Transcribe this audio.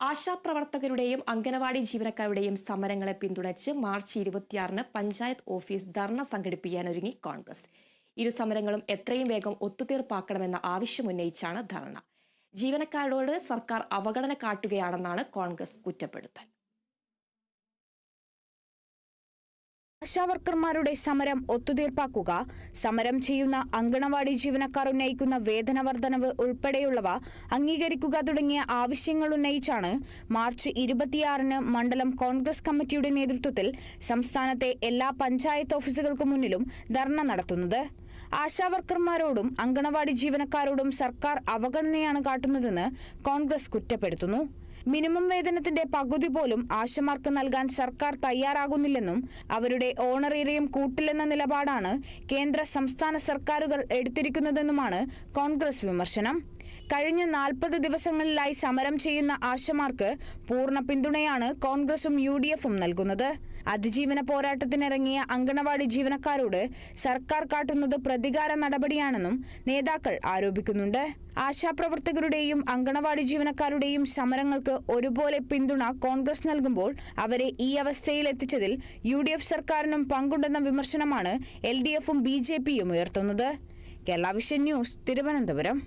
ആശാപ്രവർത്തകരുടെയും അംഗനവാടി ജീവനക്കാരുടെയും സമരങ്ങളെ പിന്തുണച്ച് മാർച്ച് ഇരുപത്തിയാറിന് പഞ്ചായത്ത് ഓഫീസ് ധർണ സംഘടിപ്പിക്കാനൊരുങ്ങി കോൺഗ്രസ്. ഇരു സമരങ്ങളും എത്രയും വേഗം ഒത്തുതീർപ്പാക്കണമെന്ന ആവശ്യമുന്നയിച്ചാണ് ധർണ. ജീവനക്കാരോട് സർക്കാർ അവഗണന കാട്ടുകയാണെന്നാണ് കോൺഗ്രസ് കുറ്റപ്പെടുത്തൽ. ആശാവർക്കർമാരുടെ സമരം ഒത്തുതീർപ്പാക്കുക സമരം ചെയ്യുന്ന അങ്കണവാടി ജീവനക്കാർ ഉന്നയിക്കുന്ന വേതന വർധനവ് ഉൾപ്പെടെയുള്ളവ അംഗീകരിക്കുക തുടങ്ങിയ ആവശ്യങ്ങൾ ഉന്നയിച്ചാണ് മാർച്ച് ഇരുപത്തിയാറിന് മണ്ഡലം കോൺഗ്രസ് കമ്മിറ്റിയുടെ നേതൃത്വത്തിൽ സംസ്ഥാനത്തെ എല്ലാ പഞ്ചായത്ത് ഓഫീസുകൾക്ക് മുന്നിലും ധർണ നടത്തുന്നത്. ആശാവർക്കർമാരോടും അങ്കണവാടി ജീവനക്കാരോടും സർക്കാർ അവഗണനയാണ് കാട്ടുന്നതെന്ന് കോൺഗ്രസ് കുറ്റപ്പെടുത്തുന്നു. മിനിമം വേതനത്തിന്റെ പകുതി പോലും ആശമാർക്ക് നൽകാൻ സർക്കാർ തയ്യാറാകുന്നില്ലെന്നും അവരുടെ ഓണറേറിയം കൂട്ടില്ലെന്ന നിലപാടാണ് കേന്ദ്ര സംസ്ഥാന സർക്കാരുകൾ എടുത്തിരിക്കുന്നതെന്നുമാണ് കോൺഗ്രസ് വിമർശനം. കഴിഞ്ഞ നാൽപ്പത് ദിവസങ്ങളിലായി സമരം ചെയ്യുന്ന ആശമാർക്ക് പൂർണ പിന്തുണയാണ് കോൺഗ്രസും യു ഡി എഫും നൽകുന്നത്. അതിജീവന പോരാട്ടത്തിനിറങ്ങിയ അങ്കണവാടി ജീവനക്കാരോട് സർക്കാർ കാട്ടുന്നത് പ്രതികാര നടപടിയാണെന്നും നേതാക്കൾ ആരോപിക്കുന്നുണ്ട്. ആശാപ്രവർത്തകരുടെയും അങ്കണവാടി ജീവനക്കാരുടെയും സമരങ്ങൾക്ക് ഒരുപോലെ പിന്തുണ കോൺഗ്രസ് നൽകുമ്പോൾ അവരെ ഈ അവസ്ഥയിൽ എത്തിച്ചതിൽ യു ഡി എഫ് സർക്കാരിനും പങ്കുണ്ടെന്ന വിമർശനമാണ് എൽ ഡി എഫും ബി ജെ പിയും ഉയർത്തുന്നത്. Kerala vision news Thiruvananthapuram.